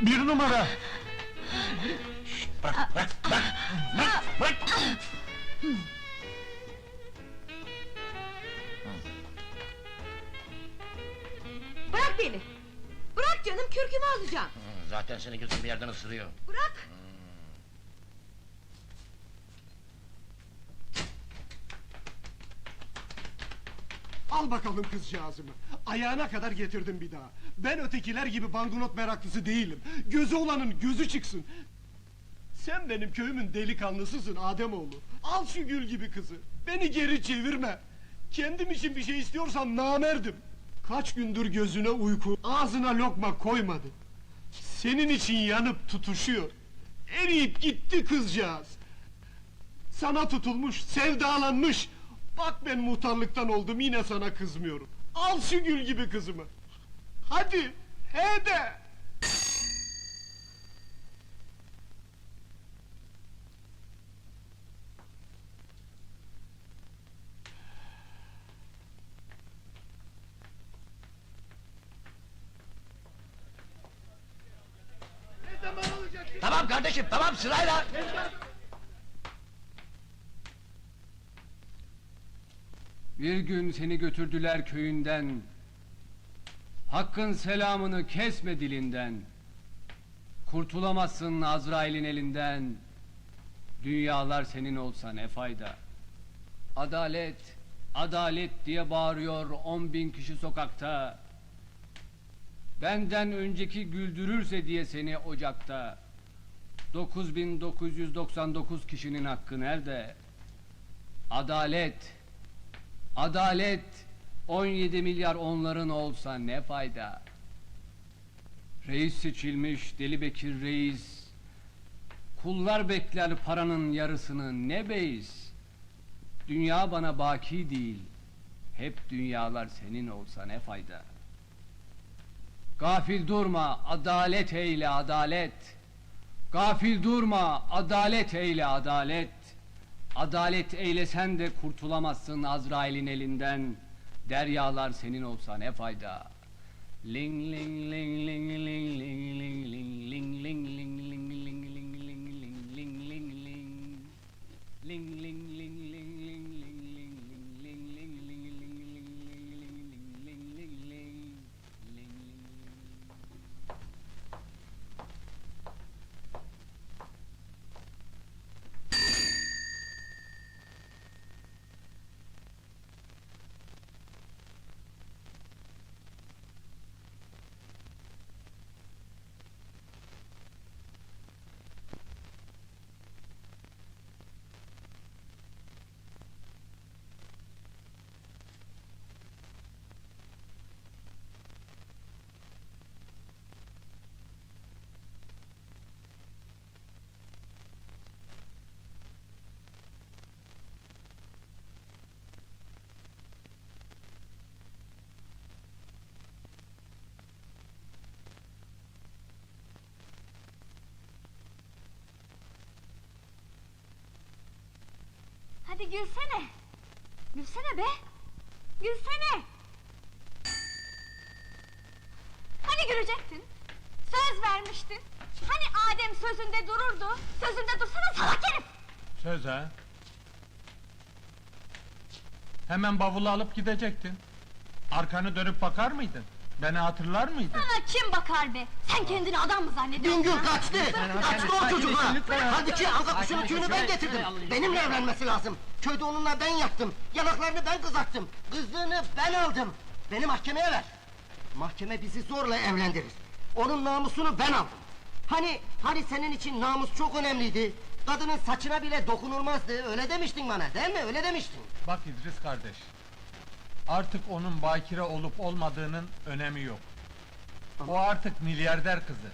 Bir numara! Bırak, bırak, bırak, bırak, bırak! Bırak beni! Bırak canım, kürkümü alacağım! Zaten seni gözüm bir yerden ısırıyor. Bırak! Al bakalım kızcağızımı. Ayağına kadar getirdim bir daha. Ben ötekiler gibi banknot meraklısı değilim. Gözü olanın gözü çıksın. Sen benim köyümün delikanlısısın Ademoğlu. Al şu gül gibi kızı. Beni geri çevirme. Kendim için bir şey istiyorsam namerdim. Kaç gündür gözüne uyku, ağzına lokma koymadı. Senin için yanıp tutuşuyor. Eriyip gitti kızcağız. Sana tutulmuş, sevdalanmış. Bak ben muhtarlıktan oldum yine sana kızmıyorum. Al şu gül gibi kızımı. Hadi, he de. Tamam kardeşim, tamam sırayla! Bir gün seni götürdüler köyünden. Hakkın selamını kesme dilinden. Kurtulamazsın Azrail'in elinden. Dünyalar senin olsa ne fayda. Adalet, adalet diye bağırıyor on bin kişi sokakta. Benden önceki güldürürse diye seni ocakta. 9999 kişinin hakkı nerede? Adalet, adalet 17 milyar onların olsa ne fayda? Reis seçilmiş Deli Bekir Reis. Kullar bekler paranın yarısını ne beis? Dünya bana baki değil. Hep dünyalar senin olsa ne fayda? Gafil durma, adalet eyle adalet. Gafil durma, adalet eyle adalet. Adalet eylesen de kurtulamazsın Azrail'in elinden. Deryalar senin olsa ne fayda? Ling ling ling ling ling ling ling ling ling ling Hadi gülsene. Gülsene be. Gülsene. Hani gülecektin? Söz vermiştin. Hani Adem sözünde dururdu? Sözünde dursana salak herif. Söz ha? Hemen bavulu alıp gidecektin. Arkanı dönüp bakar mıydın? Beni hatırlar mıydın? Sana kim bakar be? Sen kendini adam mı zannediyorsun? Bingöl ha? kaçtı! Kaçtı o çocuk ha! Halbuki Anka kuşunun tüyünü ben getirdim. Benimle evlenmesi lazım. Köyde onunla ben yattım. Yanaklarını ben kızarttım. Kızlığını ben aldım. Beni mahkemeye ver. Mahkeme bizi zorla evlendirir. Onun namusunu ben aldım. Hani, hani senin için namus çok önemliydi. Kadının saçına bile dokunulmazdı. Öyle demiştin bana değil mi? Öyle demiştin. Bak İdris kardeş. Artık onun bakire olup olmadığının önemi yok. O artık milyarder kızı.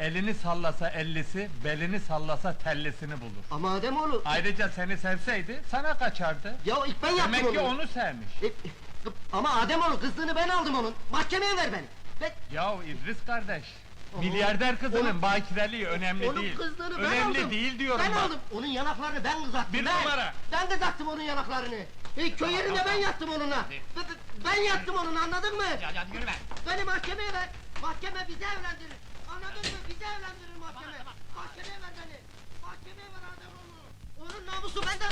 Elini sallasa ellisi, belini sallasa tellisini bulur. Ama Ademoğlu... Ayrıca seni sevseydi sana kaçardı. Ya ilk ben yaptım Demek ki onu. sevmiş. E, e, Ama Ademoğlu kızlığını ben aldım onun. Mahkemeye ver beni. Ve Yahu İdris kardeş. Milyarder kızının Onun- bakireliği önemli Onun değil. kızlığını ben önemli aldım. değil diyorum Ben bak. aldım. Onun yanaklarını ben kızarttım. Bir ben. numara. Ben kızarttım onun yanaklarını. E, köy yerinde ben yattım onunla. B- b- Ben yattım onunla anladın mı? Hadi hadi yürü be! Beni mahkemeye ver. Mahkeme bizi evlendirir. Anladın mı? Bizi evlendirir mahkeme. Mahkemeye ver beni. Mahkemeye ver adam onu. Onun namusu benden